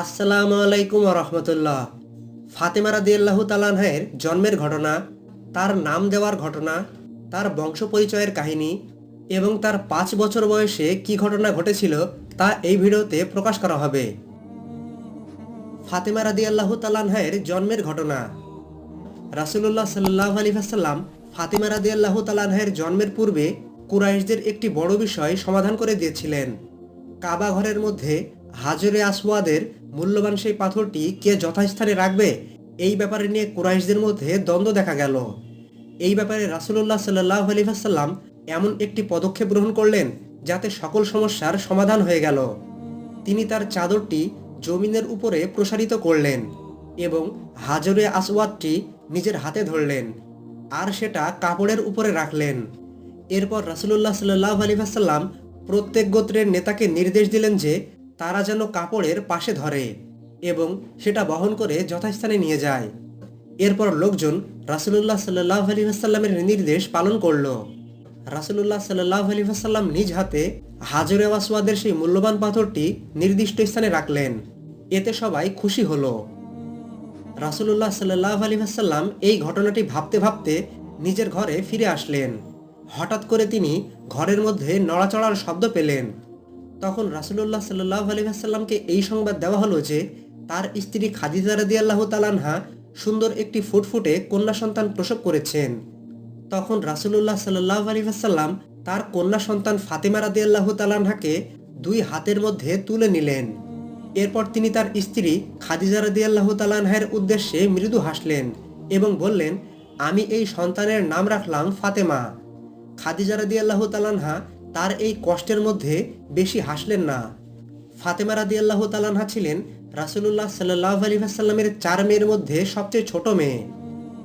আসসালামু আলাইকুম রহমতুল্লাহ ফাতেমা রাদিয়াল্লাহু তালানহের জন্মের ঘটনা, তার নাম দেওয়ার ঘটনা, তার বংশ পরিচয়ের কাহিনী এবং তার পাঁচ বছর বয়সে কি ঘটনা ঘটেছিল তা এই ভিডিওতে প্রকাশ করা হবে। ফাতেমা রাদিয়াল্লাহু তালানহের জন্মের ঘটনা। রাসুলুল্লাহ সাল্লাহ আলী আসাল্লাম ফাতেমা রাদিয়াল্লাহু তালানহের জন্মের পূর্বে কুরাইশদের একটি বড় বিষয় সমাধান করে দিয়েছিলেন। কাবা ঘরের মধ্যে হাজরে আসওয়াদের মূল্যবান সেই পাথরটি কে যথাস্থানে রাখবে, এই ব্যাপারে নিয়ে কুরাইশদের মধ্যে দ্বন্দ্ব দেখা গেল। এই ব্যাপারে রাসুলুল্লাহ সাল্লাহ আলী আসাল্লাম এমন একটি পদক্ষেপ গ্রহণ করলেন, যাতে সকল সমস্যার সমাধান হয়ে গেল। তিনি তার চাদরটি জমিনের উপরে প্রসারিত করলেন এবং হাজরে আসওয়াদটি নিজের হাতে ধরলেন আর সেটা কাপড়ের উপরে রাখলেন। এরপর রাসুলুল্লাহ সাল্লাহ আলী আসাল্লাম প্রত্যেক গোত্রের নেতাকে নির্দেশ দিলেন যে তারা যেন কাপড়ের পাশে ধরে এবং সেটা বহন করে যথাস্থানে নিয়ে যায়। এরপর লোকজন রাসুলুল্লাহ সাল্লাহ আলী আসাল্লামের নির্দেশ পালন করল। রাসুলুল্লাহ সাল্লাহ আলী আসাল্লাম নিজ হাতে হাজরে ওয়াসওয়াদের সেই মূল্যবান পাথরটি নির্দিষ্ট স্থানে রাখলেন। এতে সবাই খুশি হলো। রাসুলুল্লাহ সাল্লাহ আলী আসাল্লাম এই ঘটনাটি ভাবতে ভাবতে নিজের ঘরে ফিরে আসলেন। হঠাৎ করে তিনি ঘরের মধ্যে নড়াচড়ার শব্দ পেলেন। তখন রাসুলুল্লাহ সাল্লাহ আলী আসাল্লামকে এই সংবাদ দেওয়া হলো যে, তার স্ত্রী খাদিজা রাদি আল্লাহ তালানহা সুন্দর একটি ফুটফুটে কন্যা সন্তান প্রসব করেছেন। তখন রাসুলুল্লাহ সাল্লাহ আলী আসাল্লাম তার কন্যা সন্তান ফাতেমা রাদি আল্লাহ তালানহাকে দুই হাতের মধ্যে তুলে নিলেন। এরপর তিনি তার স্ত্রী খাদিজা রাদি আল্লাহ তালানহের উদ্দেশ্যে মৃদু হাসলেন এবং বললেন, আমি এই সন্তানের নাম রাখলাম ফাতেমা। খাদিজা রাদি আল্লাহ তালানহা তার এই কষ্টের মধ্যে বেশি হাসলেন না। ফাতেমা রাদি আল্লাহ তালানহা ছিলেন রাসুলুল্লাহ সাল্লাহ আলী আসাল্লামের চার মেয়ের মধ্যে সবচেয়ে ছোট মেয়ে।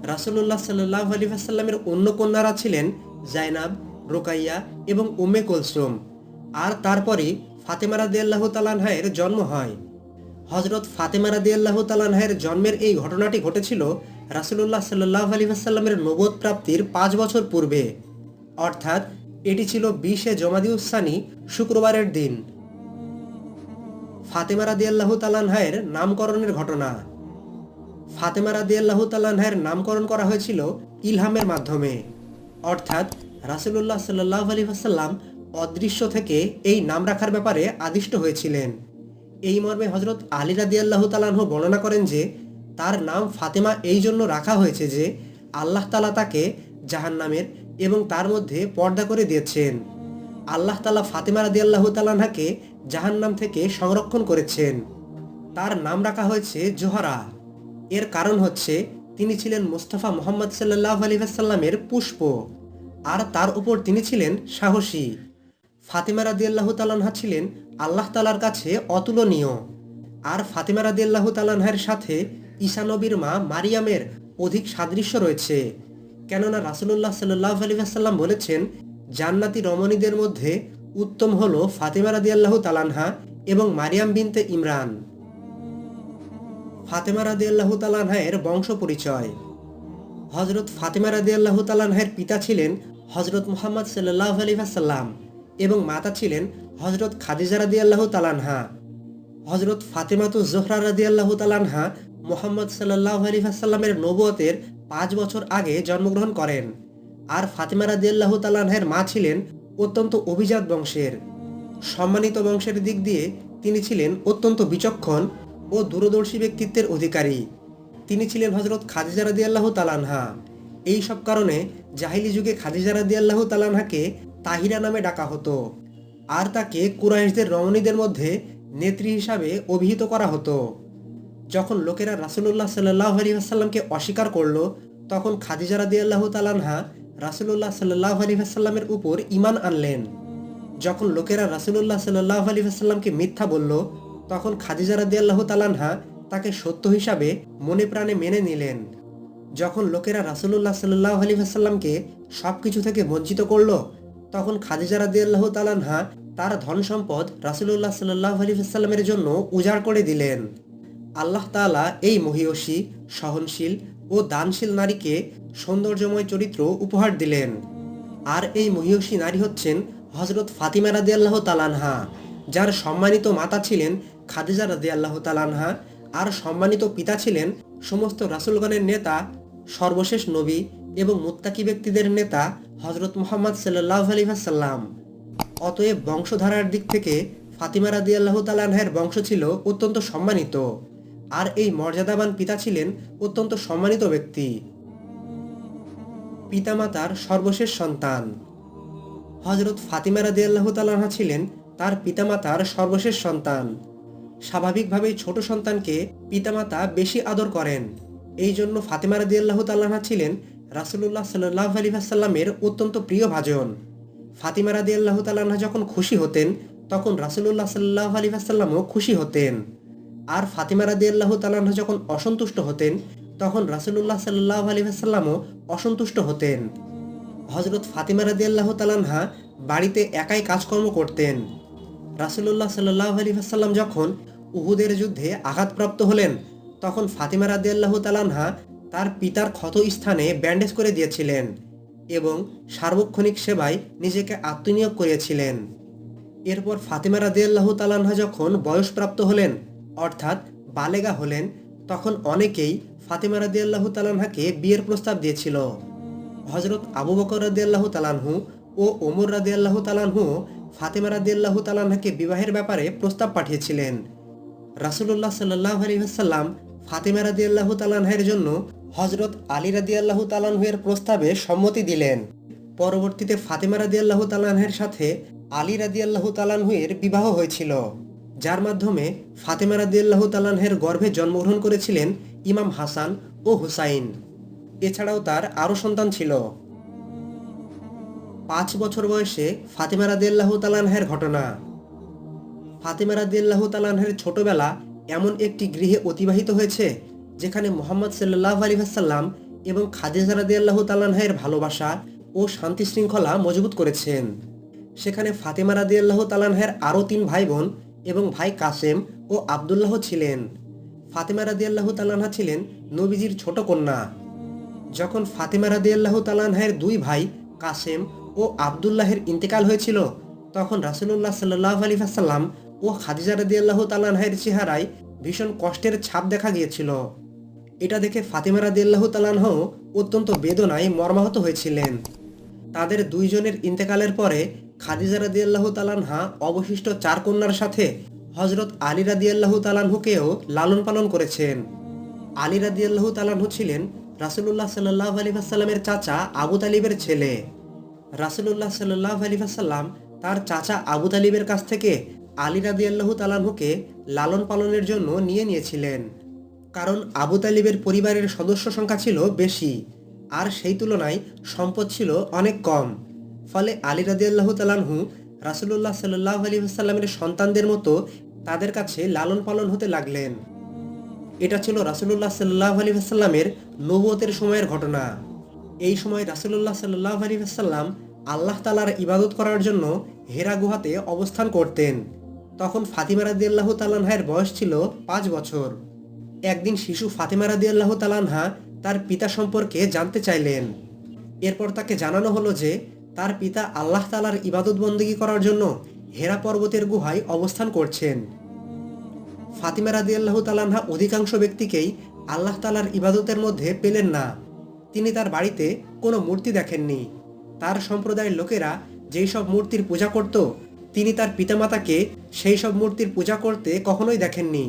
রাসুলুল্লাহ সাল্লাহ আলী আসাল্লামের অন্য কন্যারা ছিলেন জাইনাব, রোকাইয়া এবং উমে কুলসুম। আর তারপরে ফাতেমা রাদি আল্লাহ তালানহায়ের জন্ম হয়। হজরত ফাতেমা রাদি আল্লাহ তালানহায়ের জন্মের এই ঘটনাটি ঘটেছিল রাসুলুল্লাহ সাল্লাহ আলী আসাল্লামের নবোধ প্রাপ্তির পাঁচ বছর পূর্বে। অর্থাৎ এটি ছিল বিশে জমাদিউসানি শুক্রবারের দিন। ফাতেমা রাদি তালানহায়ের নামকরণের ঘটনা। ফাতেমা রাদি তালানহায়ের নামকরণ করা হয়েছিল ইলহামের মাধ্যমে। অর্থাৎ রাসুলুল্লাহ সাল্লাহ আলী আসাল্লাম অদৃশ্য থেকে এই নাম রাখার ব্যাপারে আদিষ্ট হয়েছিলেন। এই মর্মে হজরত আলী রাদি তালাহ বর্ণনা করেন যে, তার নাম ফাতেমা এই জন্য রাখা হয়েছে যে, আল্লাহ তালা তাকে জাহান্নামের এবং তার মধ্যে পর্দা করে দিয়েছেন। আল্লাহ তালা ফাতেমা রাদি আল্লাহ তালাহাকে জাহান্নাম থেকে সংরক্ষণ করেছেন। তার নাম রাখা হয়েছে জোহরা। এর কারণ হচ্ছে, তিনি ছিলেন মুস্তাফা মোহাম্মদ সাল্লাহ আলী আসাল্লামের পুষ্প, আর তার উপর তিনি ছিলেন সাহসী। ফাতেমা রাদি আল্লাহ তালাহা ছিলেন আল্লাহ তালার কাছে অতুলনীয়, আর ফাতেমা রাদি আল্লাহ তালাহের সাথে ঈশানবীর মা মারিয়ামের অধিক সাদৃশ্য রয়েছে। কেননা রাসুলুল্লাহ সাল্লাহ আলী আসাল্লাম বলেছেন, জান্নাতি রমণীদের মধ্যে উত্তম হল ফাতেমা রাদি আল্লাহ তালানহা এবং মারিয়াম বিনতে ইমরান। ফাতেমা রাদি আল্লাহ তালানহায়ের বংশ পরিচয়। হজরত ফাতেমা রাদি আল্লাহ তালানহায়ের পিতা ছিলেন হজরত মোহাম্মদ সাল্লাহ আলী আসাল্লাম এবং মাতা ছিলেন হজরত খাদিজা রাদি আল্লাহ তালানহা হজরত ফাতেমাতু জোহরা রাদি আল্লাহ তালানহা মোহাম্মদ সাল্লাহ আলী আসাল্লামের নবুয়তের পাঁচ বছর আগে জন্মগ্রহণ করেন। আর ফাতেমা রাদিয়াল্লাহ তালাহের মা ছিলেন অত্যন্ত অভিজাত বংশের। সম্মানিত বংশের দিক দিয়ে তিনি ছিলেন অত্যন্ত বিচক্ষণ ও দূরদর্শী ব্যক্তিত্বের অধিকারী। তিনি ছিলেন হজরত খাদিজা রাদিয়াল্লাহ তালানহা এই সব কারণে জাহিলি যুগে খাদিজা রাদিয়াল্লাহ তালানহাকে তাহিরা নামে ডাকা হতো। আর তাকে কুরাইশদের রমণীদের মধ্যে নেত্রী হিসাবে অভিহিত করা হতো। যখন লোকেরা রাসুলুল্লাহ সাল্লাহ আলী আসাল্লামকে অস্বীকার করল, তখন খাদিজা রাদি আল্লাহ তালানহা রাসুলুল্লাহ সাল্লাহ আলী আসাল্লামের উপর ইমান আনলেন। যখন লোকেরা রাসুলুল্লাহ সাল্লাহ আলী আসাল্লামকে মিথ্যা বলল, তখন খাদিজা রাদি আল্লাহ তালানহা তাকে সত্য হিসাবে মনে প্রাণে মেনে নিলেন। যখন লোকেরা রাসুলুল্লাহ সাল্লাহ আলী আসাল্লামকে সব কিছু থেকে বঞ্চিত করল, তখন খাদিজা রাদি আল্লাহ তালানহা তার ধন সম্পদ রাসুলুল্লাহ সাল্লাহ আলী আসাল্লামের জন্য উজাড় করে দিলেন। আল্লাহ তালা এই মহিয়সী, সহনশীল ও দানশীল নারীকে সৌন্দর্যময় চরিত্র উপহার দিলেন। আর এই মহিয়সী নারী হচ্ছেন হজরত ফাতিমা রাদি আল্লাহ তালানহা যার সম্মানিত মাতা ছিলেন খাদিজা রাদি আল্লাহ তালানহা আর সম্মানিত পিতা ছিলেন সমস্ত রাসুলগণের নেতা, সর্বশেষ নবী এবং মুত্তাকি ব্যক্তিদের নেতা হজরত মোহাম্মদ সাল্লাহ আলী সাল্লাম অতএব বংশধারার দিক থেকে ফাতিমা রাদি আল্লাহ তালানহের বংশ ছিল অত্যন্ত সম্মানিত। আর এই মর্যাদাবান পিতা ছিলেন অত্যন্ত সম্মানিত ব্যক্তি। পিতামাতার সর্বশেষ সন্তান। হজরত ফাতিমা রাদি আল্লাহ তালাহা ছিলেন তার পিতামাতার সর্বশেষ সন্তান। স্বাভাবিকভাবেই ছোট সন্তানকে পিতামাতা বেশি আদর করেন। এই জন্য ফাতিমা রাদি আল্লাহ তাল্লাহা ছিলেন রাসুল্লাহ সাল্লাহ আলী সাল্লামের অত্যন্ত প্রিয় ভাজন। ফাতিমা রাদি আল্লাহ তাল্লাহা যখন খুশি হতেন, তখন রাসুল্লাহ সাল্লাহ আলী সাল্লামও খুশি হতেন। আর ফাতিমা রাদি আল্লাহ তাল্লাহা যখন অসন্তুষ্ট হতেন, তখন রাসুল্লাহ সাল্লাহ আলী সাল্লামও অসন্তুষ্ট হতেন। হজরত ফাতিমা রাদি আল্লাহ তালানহা বাড়িতে একাই কাজকর্ম করতেন। রাসুল্লাহ সাল্লাহ আলী সাল্লাম যখন উহুদের যুদ্ধে আঘাতপ্রাপ্ত হলেন, তখন ফাতিমা রাদি আল্লাহ তালানহা তার পিতার ক্ষত স্থানে ব্যান্ডেজ করে দিয়েছিলেন এবং সার্বক্ষণিক সেবায় নিজেকে আত্মনিয়োগ করিয়েছিলেন এরপর ফাতিমা রাদি আল্লাহ তালানহা যখন বয়সপ্রাপ্ত হলেন অর্থাৎ বালেগা হলেন, তখন অনেকেই ফাতিমা রাদি আল্লাহ তালানহাকে বিয়ের প্রস্তাব দিয়েছিল। হজরত আবু বকর রাদি আল্লাহ তালানহু ও ওমর রাদি আল্লাহ তালানহু ফাতেমা রাদি আল্লাহ তালানহাকে বিবাহের ব্যাপারে প্রস্তাব পাঠিয়েছিলেন। রাসুল্লাহ সাল্লাহ আলী সাল্লাম ফাতেমা রাদি আল্লাহ তালানহের জন্য হজরত আলী রাদি আল্লাহ তালানহুয়ের প্রস্তাবে সম্মতি দিলেন। পরবর্তীতে ফাতেমা রাদি আল্লাহ তালানহের সাথে আলী রাদি আল্লাহ তালানহুয়ের বিবাহ হয়েছিল। যার মাধ্যমে ফাতেমা রাদি আল্লাহ তালানহের গর্ভে জন্মগ্রহণ করেছিলেন ইমাম হাসান ও হুসাইন। এছাড়াও তার আরও সন্তান ছিল। পাঁচ বছর বয়সে ফাতেমা রাদিয়াল্লাহু তালানহের ঘটনা। ফাতেমা রাদিয়াল্লাহু তালানহের ছোটবেলা এমন একটি গৃহে অতিবাহিত হয়েছে, যেখানে মোহাম্মদ সাল্লাহ আলী সাল্লাম এবং খাদিজা রাদিয়াল্লাহু তালানহের ভালোবাসা ও শান্তি শৃঙ্খলা মজবুত করেছেন। সেখানে ফাতেমা রাদিয়াল্লাহু তালানহের আরও তিন ভাই বোন এবং ভাই কাসেম ও আবদুল্লাহ ছিলেন। ফাতেমা রাদিয়াল্লাহু তালানহা ছিলেন নবীজির ছোট কন্যা। যখন ফাতেমা রাদিয়াল্লাহ তালানহের দুই ভাই কাসেম ও আবদুল্লাহের ইন্তেকাল হয়েছিল, তখন রাসুল্লাহ সাল্লাহ আলী সাল্লাম ও খাদিজা রাদিয়াল্লাহ তালানহের চেহারায় ভীষণ কষ্টের ছাপ দেখা গিয়েছিল। এটা দেখে ফাতেমা রাদিয়াল্লাহ তালানহ অত্যন্ত বেদনায় মর্মাহত হয়েছিলেন। তাদের দুইজনের ইন্তেকালের পরে খাদিজা রাদিয়াল্লাহ তালানহা অবশিষ্ট চার কন্যার সাথে হজরত আলী রাদিয়াল্লাহ তালানহুকেও লালন পালন করেছেন। আলী রাদিয়াল্লাহ তালানহু ছিলেন রাসুল্লাহ সাল্লাহ আলী সাল্লামের চাচা আবু তালিবের ছেলে। রাসুল্লাহ সাল্লাহ আলী সাল্লাম তার চাচা আবু তালিবের কাছ থেকে আলী রাদি আল্লাহ তালানহুকে লালন পালনের জন্য নিয়ে নিয়েছিলেন। কারণ আবু তালিবের পরিবারের সদস্য সংখ্যা ছিল বেশি, আর সেই তুলনায় সম্পদ ছিল অনেক কম। ফলে আলী রাদি আল্লাহ তালানহু রাসুল্লাহ সাল্লাহ আলী সাল্লামের সন্তানদের মতো তাদের কাছে লালন পালন হতে লাগলেন। এটা ছিল রাসুল্লাহ সাল্লাহ আলী সাল্লামের নবুয়তের সময়ের ঘটনা। এই সময় রাসুল্লাহ সাল্লাহ আলী সাল্লাম আল্লাহ তালার ইবাদত করার জন্য হেরা গুহাতে অবস্থান করতেন। তখন ফাতিমা রাদি আল্লাহ তালানহার বয়স ছিল পাঁচ বছর। একদিন শিশু ফাতিমা রাদি আল্লাহ তালানহা তার পিতা সম্পর্কে জানতে চাইলেন। এরপর তাকে জানানো হলো যে তার পিতা আল্লাহ তালার ইবাদত বন্দী করার জন্য হেরা পর্বতের গুহায় অবস্থান করছেন। ফাতিমা রাদি আল্লাহ তালানহা অধিকাংশ ব্যক্তিকেই আল্লাহ তালার ইবাদতের মধ্যে পেলেন না। তিনি তার বাড়িতে কোনো মূর্তি দেখেননি। তার সম্প্রদায়ের লোকেরা যেই সব মূর্তির পূজা করত, তিনি তার পিতামাতাকে সেই সব মূর্তির পূজা করতে কখনোই দেখেননি।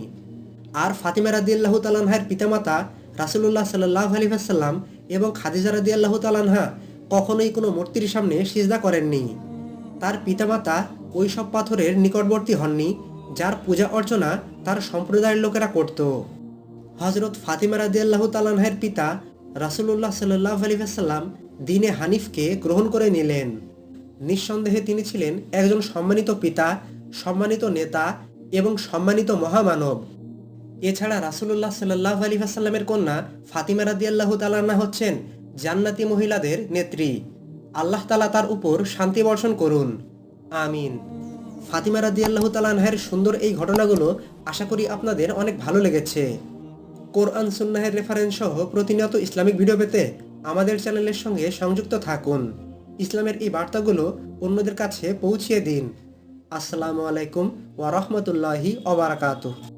আর ফাতিমা রাদি আল্লাহ তালানহার পিতামাতা রাসুল্লাহ সাল্লাহ আলী সাল্লাম এবং খাদিজা রাদি আল্লাহ তালানহা কখনোই কোনো মূর্তির সামনে সিজদা করেননি। তার পিতামাতা ওই সব পাথরের নিকটবর্তী হননি, যার পূজা অর্চনা তার সম্প্রদায়ের লোকেরা করত। হজরত ফাতিমা রাদি আল্লাহ তালানহের পিতা রাসুল্লাহ সাল্লাহ আলী সাল্লাম দিনে হানিফকে গ্রহণ করে নিলেন। নিঃসন্দেহে তিনি ছিলেন একজন সম্মানিত পিতা, সম্মানিত নেতা এবং সম্মানিত মহামানব। এছাড়া রাসুল্লাহ সাল্লাহ আলী সাল্লামের কন্যা ফাতিমা রাদি আল্লাহ তালান্না হচ্ছেন জান্নাতি মহিলাদের নেত্রী। আল্লাহ তালা তার উপর শান্তি বর্ষণ করুন। আমিন। ফাতিমা রাদি আল্লাহ তালানহের সুন্দর এই ঘটনাগুলো আশা করি আপনাদের অনেক ভালো লেগেছে। কোরআন, সুন্নাহের রেফারেন্স সহ প্রতিনিয়ত ইসলামিক ভিডিও পেতে আমাদের চ্যানেলের সঙ্গে সংযুক্ত থাকুন। ইসলামের এই বার্তাগুলো অন্যদের কাছে পৌঁছিয়ে দিন। আসসালামু আলাইকুম ওয়া রাহমাতুল্লাহি ওয়া বারাকাতুহু।